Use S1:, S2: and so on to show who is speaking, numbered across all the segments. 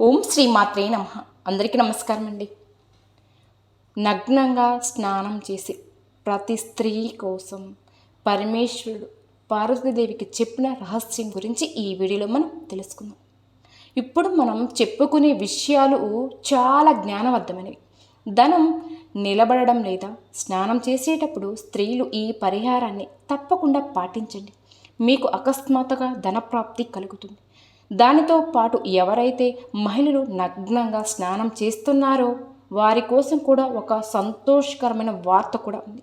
S1: ఓం శ్రీ మాత్రే నమ. అందరికీ నమస్కారం అండి. నగ్నంగా స్నానం చేసి ప్రతి స్త్రీ కోసం పరమేశ్వరుడు పార్వతీదేవికి చెప్పిన రహస్యం గురించి ఈ వీడియోలో మనం తెలుసుకుందాం. ఇప్పుడు మనం చెప్పుకునే విషయాలు చాలా జ్ఞానబద్ధమైనవి ధనం నిలబడడం లేదా స్నానం చేసేటప్పుడు స్త్రీలు ఈ పరిహారాన్ని తప్పకుండా పాటించండి. మీకు అకస్మాత్తుగా ధనప్రాప్తి కలుగుతుంది. దానితో పాటు ఎవరైతే మహిళలు నగ్నంగా స్నానం చేస్తున్నారో వారి కోసం కూడా ఒక సంతోషకరమైన వార్త కూడా ఉంది.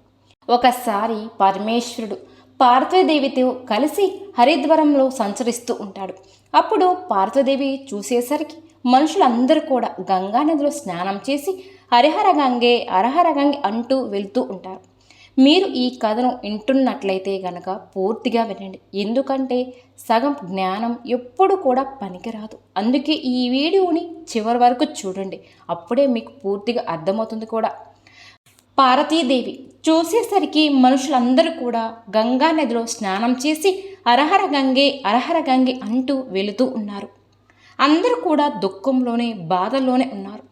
S1: ఒకసారి పరమేశ్వరుడు పార్థదేవితో కలిసి హరిద్వారంలో సంచరిస్తూ ఉంటాడు. అప్పుడు పార్థదేవి చూసేసరికి మనుషులందరూ కూడా గంగా నదిలో స్నానం చేసి హరిహర గంగే హరహర గంగే అంటూ వెళ్తూ ఉంటారు. మీరు ఈ కథను వింటున్నట్లయితే గనక పూర్తిగా వినండి. ఎందుకంటే సగం జ్ఞానం ఎప్పుడు కూడా పనికిరాదు. అందుకే ఈ వీడియోని చివరి వరకు చూడండి. అప్పుడే మీకు పూర్తిగా అర్థమవుతుంది కూడా. పార్వతీదేవి చూసేసరికి మనుషులందరూ కూడా గంగా నదిలో స్నానం చేసి అరహర గంగే అరహర గంగే అంటూ వెళుతూ ఉన్నారు. అందరూ కూడా దుఃఖంలోనే బాధల్లోనే ఉన్నారు.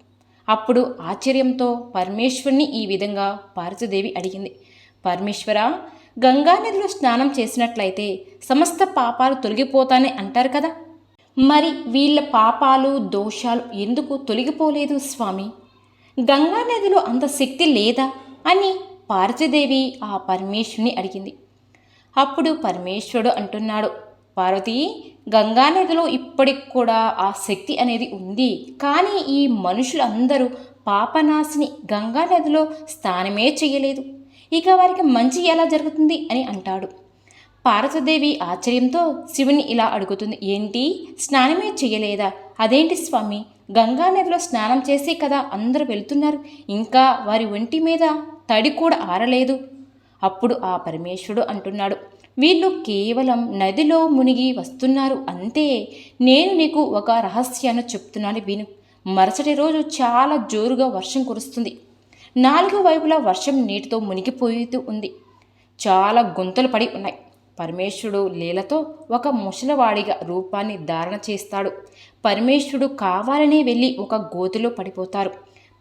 S1: అప్పుడు ఆశ్చర్యంతో పరమేశ్వరుని ఈ విధంగా పార్వతీదేవి అడిగింది. పరమేశ్వర గంగానదిలో స్నానం చేసినట్లయితే సమస్త పాపాలు తొలగిపోతానే అంటారు కదా. మరి వీళ్ళ పాపాలు దోషాలు ఎందుకు తొలగిపోలేదు స్వామి? గంగానదిలో అంత శక్తి లేదా అని పార్వతీదేవి ఆ పరమేశ్వరుని అడిగింది. అప్పుడు పరమేశ్వరుడు అంటున్నాడు పార్వతి గంగానదిలో ఇప్పటికి కూడా ఆ శక్తి అనేది ఉంది. కానీ ఈ మనుషులందరూ పాపనాశిని గంగానదిలో స్నానమే చేయలేదు. ఇక వారికి మంచి ఎలా జరుగుతుంది అని అంటాడు. పార్వతీదేవి ఆశ్చర్యంతో శివుని ఇలా అడుగుతుంది. ఏంటి? స్నానమే చేయలేదా? అదేంటి స్వామి? గంగా నదిలో స్నానం చేసి కదా అందరూ వెళ్తున్నారు. ఇంకా వారి ఒంటి మీద తడి కూడా ఆరలేదు. అప్పుడు ఆ పరమేశ్వరుడు అంటున్నాడు. వీళ్ళు కేవలం నదిలో మునిగి వస్తున్నారు. అంతే. నేను నీకు ఒక రహస్యాన్ని చెప్తున్నాను విను. మరుసటి రోజు చాలా జోరుగా వర్షం కురుస్తుంది. నాలుగు వైపులా వర్షం నీటితో మునిగిపోతూ ఉంది. చాలా గుంతలు పడి ఉన్నాయి. పరమేశ్వరుడు లీలతో ఒక ముసలవాడిగా రూపాన్ని ధారణ చేస్తాడు. పరమేశ్వరుడు కావాలని వెళ్ళి ఒక గోతిలో పడిపోతారు.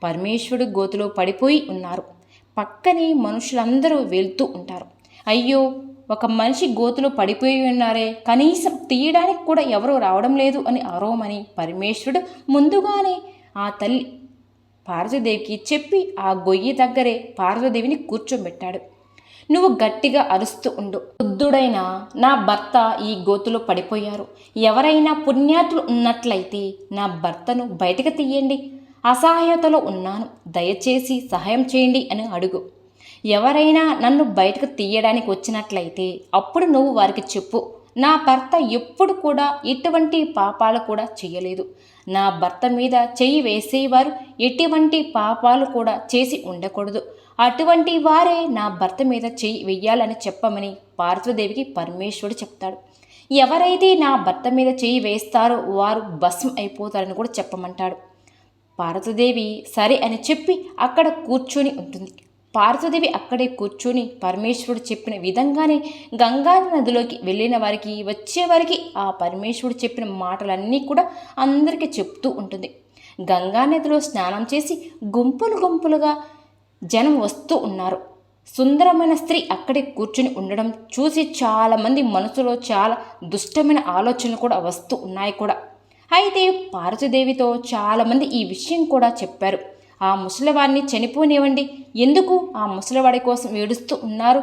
S1: పరమేశ్వరుడు గోతిలో పడిపోయి ఉన్నారు. పక్కనే మనుషులందరూ వెళ్తూ ఉంటారు. అయ్యో ఒక మనిషి గోతులో పడిపోయి ఉన్నారే. కనీసం తీయడానికి కూడా ఎవరూ రావడం లేదు అని అరోమని పరమేశ్వరుడు ముందుగానే ఆ తల్లి పార్వతీదేవికి చెప్పి ఆ గొయ్యి దగ్గరే పార్వతీదేవిని కూర్చోబెట్టాడు. నువ్వు గట్టిగా అరుస్తూ ఉండు. బుద్ధుడైన నా భర్త ఈ గోతులో పడిపోయారు. ఎవరైనా పుణ్యాతులు ఉన్నట్లయితే నా భర్తను బయటకు తీయండి. అసహాయతలో ఉన్నాను. దయచేసి సహాయం చేయండి అని అడుగు. ఎవరైనా నన్ను బయటకు తీయడానికి వచ్చినట్లయితే అప్పుడు నువ్వు వారికి చెప్పు. నా భర్త ఎప్పుడు కూడా ఎటువంటి పాపాలు కూడా చేయలేదు. నా భర్త మీద చెయ్యి వేసేవారు ఎటువంటి పాపాలు కూడా చేసి ఉండకూడదు. అటువంటి వారే నా భర్త మీద చెయ్యి వెయ్యాలని చెప్పమని పార్వదేవికి పరమేశ్వరుడు చెప్తాడు. ఎవరైతే నా భర్త మీద చెయ్యి వేస్తారో వారు భస్మం అయిపోతారని కూడా చెప్పమంటాడు. పార్వతీదేవి సరే అని చెప్పి అక్కడ కూర్చొని ఉంటుంది. పార్వదేవి అక్కడే కూర్చొని పరమేశ్వరుడు చెప్పిన విధంగానే గంగా నదిలోకి వెళ్ళిన వారికి వచ్చే వారికి ఆ పరమేశ్వరుడు చెప్పిన మాటలన్నీ కూడా అందరికీ చెప్తూ ఉంటుంది. గంగా నదిలో స్నానం చేసి గుంపులు గుంపులుగా జనం వస్తూ ఉన్నారు. సుందరమైన స్త్రీ అక్కడే కూర్చుని ఉండడం చూసి చాలామంది మనసులో చాలా దుష్టమైన ఆలోచనలు కూడా వస్తూ ఉన్నాయి కూడా. అయితే పార్వతీదేవితో చాలామంది ఈ విషయం కూడా చెప్పారు. ఆ ముసలివాడిని చనిపోనివ్వండి. ఎందుకు? ఆ ముసలివాడి కోసం ఏడుస్తూ ఉన్నారు.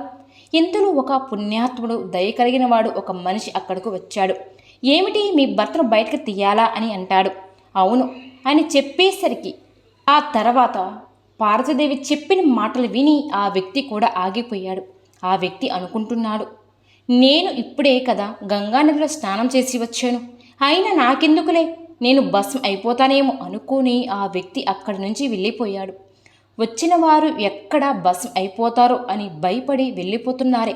S1: ఇంతలో ఒక పుణ్యాత్ముడు దయ కలిగిన వాడు ఒక మనిషి అక్కడకు వచ్చాడు. ఏమిటి? మీ భర్తను బయటకు తీయాలా అని అంటాడు. అవును. అని చెప్పేసరికి ఆ తర్వాత పార్వతీదేవి చెప్పిన మాటలు విని ఆ వ్యక్తి కూడా ఆగిపోయాడు. ఆ వ్యక్తి అనుకుంటున్నాడు నేను ఇప్పుడే కదా గంగానదిలో స్నానం చేసి వచ్చాను. అయినా నాకెందుకులే? నేను భస్మం అయిపోతానేమో అనుకుని ఆ వ్యక్తి అక్కడి నుంచి వెళ్ళిపోయాడు. వచ్చిన వారు ఎక్కడ భస్మం అయిపోతారో అని భయపడి వెళ్ళిపోతున్నారే.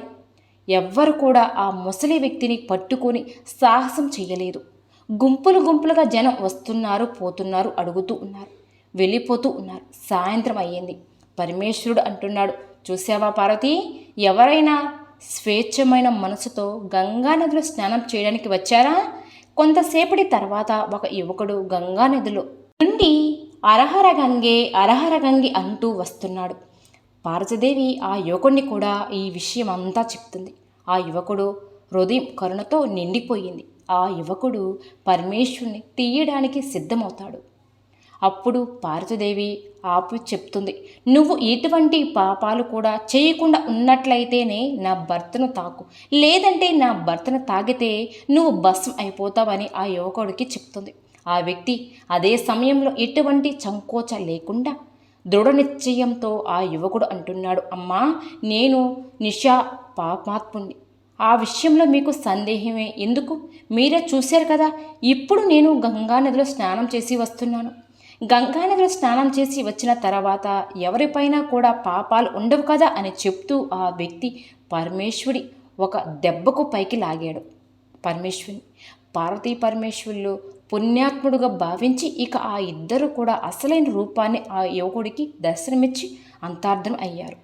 S1: ఎవ్వరు కూడా ఆ ముసలి వ్యక్తిని పట్టుకొని సాహసం చేయలేదు. గుంపులు గుంపులుగా జనం వస్తున్నారు పోతున్నారు అడుగుతూ ఉన్నారు వెళ్ళిపోతూ ఉన్నారు. సాయంత్రం అయ్యింది. పరమేశ్వరుడు అంటున్నాడు చూసావా పార్వతి? ఎవరైనా స్వేచ్ఛమైన మనసుతో గంగానదిలో స్నానం చేయడానికి వచ్చారా? కొంతసేపటి తర్వాత ఒక యువకుడు గంగా నదిలో నుండి అరహర గంగే అరహర గంగి అంటూ వస్తున్నాడు. పార్వతీదేవి ఆ యువకుడిని కూడా ఈ విషయం అంతా చెప్తుంది. ఆ యువకుడు హృదయం కరుణతో నిండిపోయింది. ఆ యువకుడు పరమేశ్వరుని తీయడానికి సిద్ధమవుతాడు. అప్పుడు పార్వతీదేవి ఆపు చెప్తుంది నువ్వు ఎటువంటి పాపాలు కూడా చేయకుండా ఉన్నట్లయితేనే నా భర్తను తాకు. లేదంటే నా భర్తను తాగితే నువ్వు భస్మం అయిపోతావని ఆ యువకుడికి చెప్తుంది. ఆ వ్యక్తి అదే సమయంలో ఎటువంటి సంకోచ లేకుండా దృఢ నిశ్చయంతో ఆ యువకుడు అంటున్నాడు అమ్మా నేను నిషా పాపాత్ముణ్ణి. ఆ విషయంలో మీకు సందేహమే. ఎందుకు? మీరే చూశారు కదా ఇప్పుడు నేను గంగా నదిలో స్నానం చేసి వస్తున్నాను. గంగానదిలో స్నానం చేసి వచ్చిన తర్వాత ఎవరిపైనా కూడా పాపాలు ఉండవు కదా అని చెప్తూ ఆ వ్యక్తి పరమేశ్వరి ఒక దెబ్బకు పైకి లాగాడు. పరమేశ్వరిని పార్వతీ పరమేశ్వరులు పుణ్యాత్ముడుగా భావించి ఇక ఆ ఇద్దరు కూడా అసలైన రూపాన్ని ఆ యువకుడికి దర్శనమిచ్చి అంతార్థం అయ్యారు.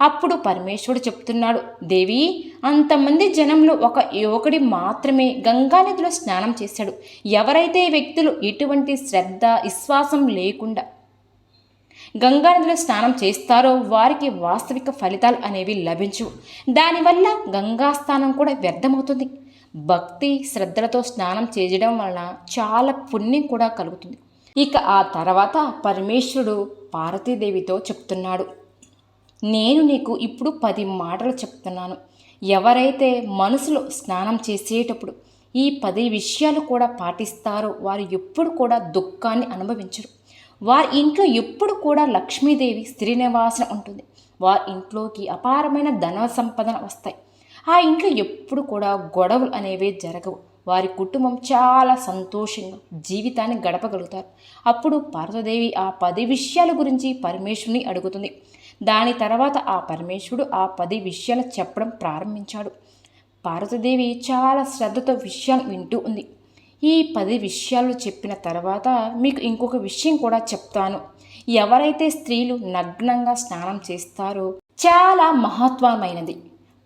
S1: అప్పుడు పరమేశ్వరుడు చెప్తున్నాడు దేవి అంతమంది జనంలో ఒక యువకుడి మాత్రమే గంగానదిలో స్నానం చేశాడు. ఎవరైతే వ్యక్తులు ఎటువంటి శ్రద్ధ విశ్వాసం లేకుండా గంగానదిలో స్నానం చేస్తారో వారికి వాస్తవిక ఫలితాలు అనేవి లభించవు. దానివల్ల గంగా స్నానం కూడా వ్యర్థమవుతుంది. భక్తి శ్రద్ధలతో స్నానం చేయడం వలన చాలా పుణ్యం కూడా కలుగుతుంది. ఇక ఆ తర్వాత పరమేశ్వరుడు పార్వతీదేవితో చెప్తున్నాడు నేను నీకు ఇప్పుడు పది మాటలు చెప్తున్నాను. ఎవరైతే మనసులో స్నానం చేసేటప్పుడు ఈ పది విషయాలు కూడా పాటిస్తారో వారు ఎప్పుడు కూడా దుఃఖాన్ని అనుభవించరు. వారి ఇంట్లో ఎప్పుడు కూడా లక్ష్మీదేవి స్త్రీ నివాసన ఉంటుంది. వారి ఇంట్లోకి అపారమైన ధన సంపదన వస్తాయి. ఆ ఇంట్లో ఎప్పుడు కూడా గొడవలు అనేవి జరగవు. వారి కుటుంబం చాలా సంతోషంగా జీవితాన్ని గడపగలుగుతారు. అప్పుడు పార్వదేవి ఆ పది విషయాల గురించి పరమేశ్వరుని అడుగుతుంది. దాని తర్వాత ఆ పరమేశ్వరుడు ఆ పది విషయాలు చెప్పడం ప్రారంభించాడు. పార్వతీదేవి చాలా శ్రద్ధతో విషయాలు వింటూ ఉంది. ఈ పది విషయాలు చెప్పిన తర్వాత మీకు ఇంకొక విషయం కూడా చెప్తాను. ఎవరైతే స్త్రీలు నగ్నంగా స్నానం చేస్తారో చాలా మహత్వమైనది.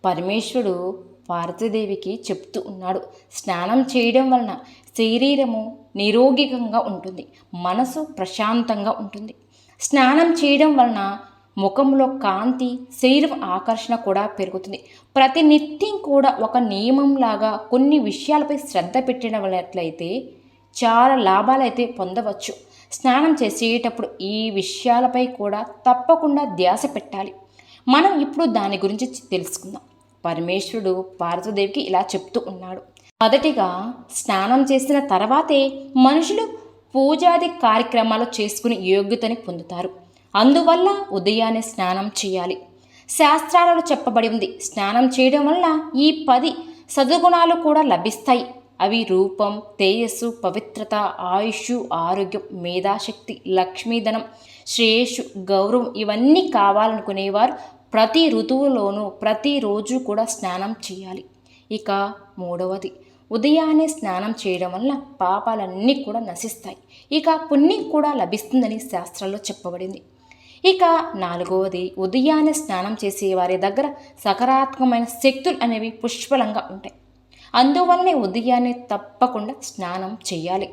S1: పరమేశ్వరుడు పార్వతీదేవికి చెప్తూ ఉన్నాడు. స్నానం చేయడం వలన శరీరము నిరోగికంగా ఉంటుంది. మనసు ప్రశాంతంగా ఉంటుంది. స్నానం చేయడం వలన ముఖంలో కాంతి శరీరం ఆకర్షణ కూడా పెరుగుతుంది. ప్రతి నిత్యం కూడా ఒక నియమంలాగా కొన్ని విషయాలపై శ్రద్ధ పెట్టినట్లయితే చాలా లాభాలైతే పొందవచ్చు. స్నానం చేసేటప్పుడు ఈ విషయాలపై కూడా తప్పకుండా ధ్యాస పెట్టాలి. మనం ఇప్పుడు దాని గురించి తెలుసుకుందాం. పరమేశ్వరుడు పార్వతీదేవికి ఇలా చెప్తూ ఉన్నాడు. మొదటిగా స్నానం చేసిన తర్వాతే మనుషులు పూజాది కార్యక్రమాలు చేసుకుని యోగ్యతని పొందుతారు. అందువల్ల ఉదయాన్నే స్నానం చేయాలి. శాస్త్రాలలో చెప్పబడి ఉంది స్నానం చేయడం వల్ల ఈ పది సద్గుణాలు కూడా లభిస్తాయి. అవి రూపం తేజస్సు పవిత్రత ఆయుష్ ఆరోగ్యం మేధాశక్తి లక్ష్మీధనం శ్రేయస్సు గౌరవం ఇవన్నీ కావాలనుకునేవారు ప్రతి ఋతువులోనూ ప్రతిరోజు కూడా స్నానం చేయాలి. ఇక మూడవది ఉదయాన్నే స్నానం చేయడం వల్ల పాపాలన్నీ కూడా నశిస్తాయి. ఇక పుణ్యం కూడా లభిస్తుందని శాస్త్రాల్లో చెప్పబడింది. ఇక నాలుగవది ఉదయాన్నే స్నానం చేసే వారి దగ్గర సకారాత్మకమైన శక్తులు అనేవి పుష్పలంగా ఉంటాయి. అందువల్లనే ఉదయాన్నే తప్పకుండా స్నానం చేయాలి.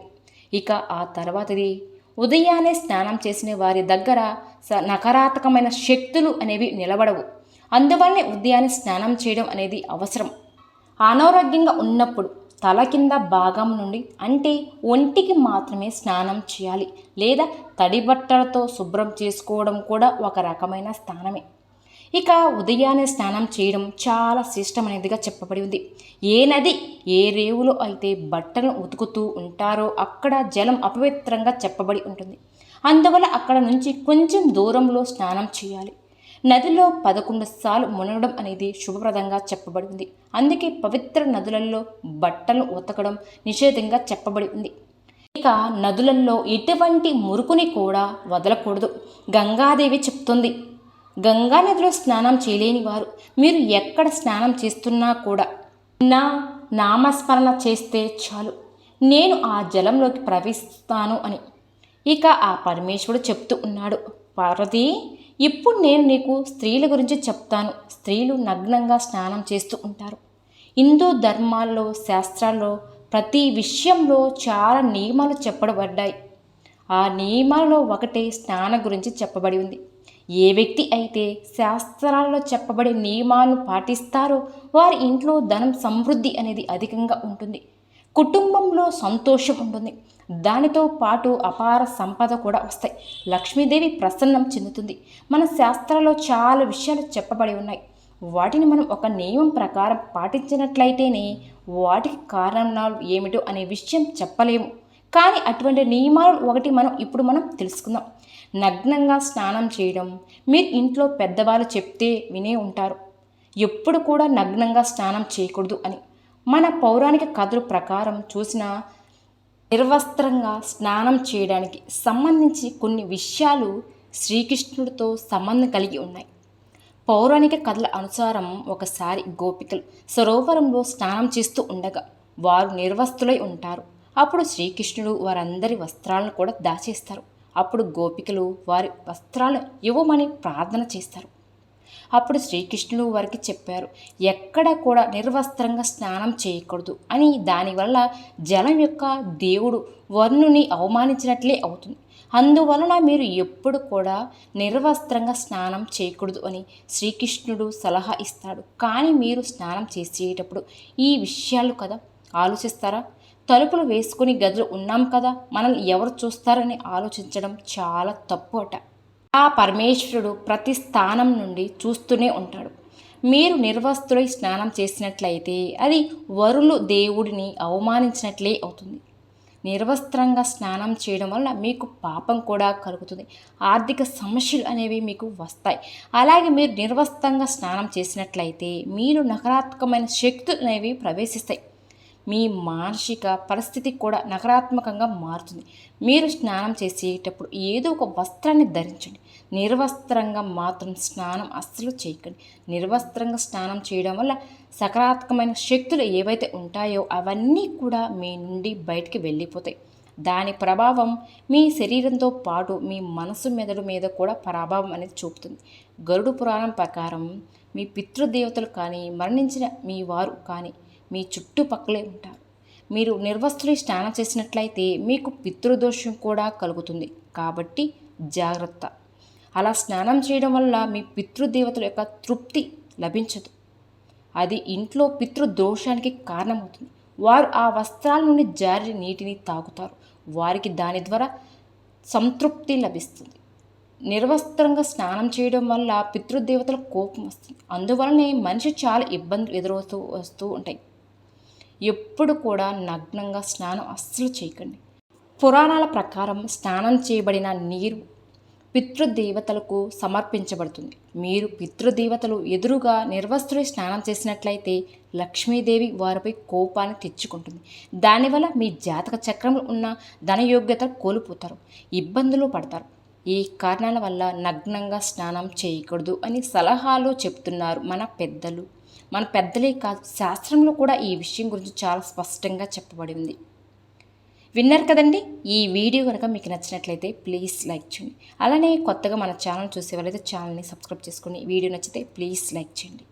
S1: ఇక ఆ తర్వాతది ఉదయాన్నే స్నానం చేసిన వారి దగ్గర స నకారాత్మకమైన శక్తులు అనేవి నిలబడవు. అందువల్లనే ఉదయాన్నే స్నానం చేయడం అనేది అవసరం. అనారోగ్యంగా ఉన్నప్పుడు తల కింద భాగం నుండి అంటే ఒంటికి మాత్రమే స్నానం చేయాలి లేదా తడి బట్టలతో శుభ్రం చేసుకోవడం కూడా ఒక రకమైన స్నానమే ఇక ఉదయాన్నే స్నానం చేయడం చాలా శ్రేష్టమైనదిగా చెప్పబడి ఉంది. ఏ నది ఏ రేవులో అయితే బట్టలను ఉతుకుతూ ఉంటారో అక్కడ జలం అపవిత్రంగా చెప్పబడి ఉంటుంది. అందువల్ల అక్కడ నుంచి కొంచెం దూరంలో స్నానం చేయాలి. నదిలో పదకొండు సార్లు మునగడం అనేది శుభప్రదంగా చెప్పబడి ఉంది అందుకే పవిత్ర నదులలో బట్టలు ఉతకడం నిషేధంగా చెప్పబడి ఉంది. ఇక నదులలో ఎటువంటి మురుకుని కూడా వదలకూడదు. గంగాదేవి చెప్తుంది గంగా నదిలో స్నానం చేయలేని వారు మీరు ఎక్కడ స్నానం చేస్తున్నా కూడా నా నామస్మరణ చేస్తే చాలు. నేను ఆ జలంలోకి ప్రవేశిస్తాను అని. ఇక ఆ పరమేశ్వరుడు చెప్తూ ఉన్నాడు పార్వతి ఇప్పుడు నేను నీకు స్త్రీల గురించి చెప్తాను. స్త్రీలు నగ్నంగా స్నానం చేస్తూ ఉంటారు. హిందూ ధర్మాల్లో శాస్త్రాల్లో ప్రతి విషయంలో చాలా నియమాలు చెప్పబడ్డాయి. ఆ నియమాలలో ఒకటే స్నానం గురించి చెప్పబడి ఉంది. ఏ వ్యక్తి అయితే శాస్త్రాల్లో చెప్పబడే నియమాలను పాటిస్తారో వారి ఇంట్లో ధనం సమృద్ధి అనేది అధికంగా ఉంటుంది. కుటుంబంలో సంతోషం ఉంటుంది. దానితో పాటు అపార సంపద కూడా వస్తాయి. లక్ష్మీదేవి ప్రసన్నం చెందుతుంది. మన శాస్త్రాల్లో చాలా విషయాలు చెప్పబడి ఉన్నాయి. వాటిని మనం ఒక నియమం ప్రకారం పాటించినట్లయితేనే వాటికి కారణాలు ఏమిటో అనే విషయం చెప్పలేము. కానీ అటువంటి నియమాలు ఒకటి మనం ఇప్పుడు మనం తెలుసుకుందాం. నగ్నంగా స్నానం చేయడం మీరు ఇంట్లో పెద్దవాళ్ళు చెప్తే వినే ఉంటారు. ఎప్పుడు కూడా నగ్నంగా స్నానం చేయకూడదు అని. మన పౌరాణిక కథల ప్రకారం చూసిన నిర్వస్త్రంగా స్నానం చేయడానికి సంబంధించి కొన్ని విషయాలు శ్రీకృష్ణుడితో సంబంధం కలిగి ఉన్నాయి. పౌరాణిక కథల అనుసారం ఒకసారి గోపికలు సరోవరంలో స్నానం చేస్తూ ఉండగా వారు నిర్వస్తులై ఉంటారు. అప్పుడు శ్రీకృష్ణుడు వారందరి వస్త్రాలను కూడా దాచేస్తారు. అప్పుడు గోపికలు వారి వస్త్రాలు ఇవ్వమని ప్రార్థన చేస్తారు. అప్పుడు శ్రీకృష్ణులు వారికి చెప్పారు ఎక్కడ కూడా నిర్వస్త్రంగా స్నానం చేయకూడదు అని. దానివల్ల జలం యొక్క దేవుడు వర్ణుని అవమానించినట్లే అవుతుంది. అందువలన మీరు ఎప్పుడు కూడా నిర్వస్త్రంగా స్నానం చేయకూడదు అని శ్రీకృష్ణుడు సలహా ఇస్తాడు. కానీ మీరు స్నానం చేసేటప్పుడు ఈ విషయాలు కదా ఆలోచిస్తారా? తలుపులు వేసుకుని గదులు ఉన్నాం కదా మనల్ని ఎవరు చూస్తారని ఆలోచించడం చాలా తప్పు అట. ఆ పరమేశ్వరుడు ప్రతి స్థానం నుండి చూస్తూనే ఉంటాడు. మీరు నిర్వస్తులై స్నానం చేసినట్లయితే అది వరులు దేవుడిని అవమానించినట్లే అవుతుంది. నిర్వస్త్రంగా స్నానం చేయడం వల్ల మీకు పాపం కూడా కలుగుతుంది. ఆర్థిక సమస్యలు అనేవి మీకు వస్తాయి. అలాగే మీరు నిర్వస్త్రంగా స్నానం చేసినట్లయితే మీరు నకారాత్మకమైన శక్తులు అనేవి ప్రవేశిస్తాయి. మీ మానసిక పరిస్థితి కూడా నకారాత్మకంగా మారుతుంది. మీరు స్నానం చేసేటప్పుడు ఏదో ఒక వస్త్రాన్ని ధరించండి. నిర్వస్త్రంగా మాత్రం స్నానం అస్సలు చేయకండి. నిర్వస్త్రంగా స్నానం చేయడం వల్ల సకారాత్మకమైన శక్తులు ఏవైతే ఉంటాయో అవన్నీ కూడా మీ నుండి బయటికి వెళ్ళిపోతాయి. దాని ప్రభావం మీ శరీరంతో పాటు మీ మనసు మెదడు మీద కూడా ప్రభావం అనేది చూపుతుంది. గరుడు పురాణం ప్రకారం మీ పితృదేవతలు కానీ మరణించిన మీ వారు కానీ మీ చుట్టుపక్కలే ఉంటారు. మీరు నిర్వస్తులు స్నానం చేసినట్లయితే మీకు పితృదోషం కూడా కలుగుతుంది. కాబట్టి జాగ్రత్త. అలా స్నానం చేయడం వల్ల మీ పితృదేవతల యొక్క తృప్తి లభించదు. అది ఇంట్లో పితృదోషానికి కారణమవుతుంది. వారు ఆ వస్త్రాల నుండి జారి నీటిని తాగుతారు. వారికి దాని ద్వారా సంతృప్తి లభిస్తుంది. నిర్వస్త్రంగా స్నానం చేయడం వల్ల పితృదేవతల కోపం వస్తుంది. అందువలనే మనిషి చాలా ఇబ్బందులు ఎదురవుతూ వస్తూ ఉంటాయి. ఎప్పుడు కూడా నగ్నంగా స్నానం అస్సలు చేయకండి. పురాణాల ప్రకారం స్నానం చేయబడిన నీరు పితృదేవతలకు సమర్పించబడుతుంది. మీరు పితృదేవతలు ఎదురుగా నిర్వస్త్రులు స్నానం చేసినట్లయితే లక్ష్మీదేవి వారిపై కోపాన్ని తెచ్చుకుంటుంది. దానివల్ల మీ జాతక చక్రంలో ఉన్న ధనయోగ్యత కోల్పోతారు. ఇబ్బందులు పడతారు. ఈ కారణాల వల్ల నగ్నంగా స్నానం చేయకూడదు అని సలహాలు చెప్తున్నారు మన పెద్దలు. మన పెద్దలే కాదు శాస్త్రంలో కూడా ఈ విషయం గురించి చాలా స్పష్టంగా చెప్పబడి ఉంది. విన్నారు కదండి? ఈ వీడియో కనుక మీకు నచ్చినట్లయితే ప్లీజ్ లైక్ చేయండి. అలానే కొత్తగా మన ఛానల్ చూసే వాళ్ళైతే ఛానల్ని సబ్స్క్రైబ్ చేసుకుని వీడియో నచ్చితే ప్లీజ్ లైక్ చేయండి.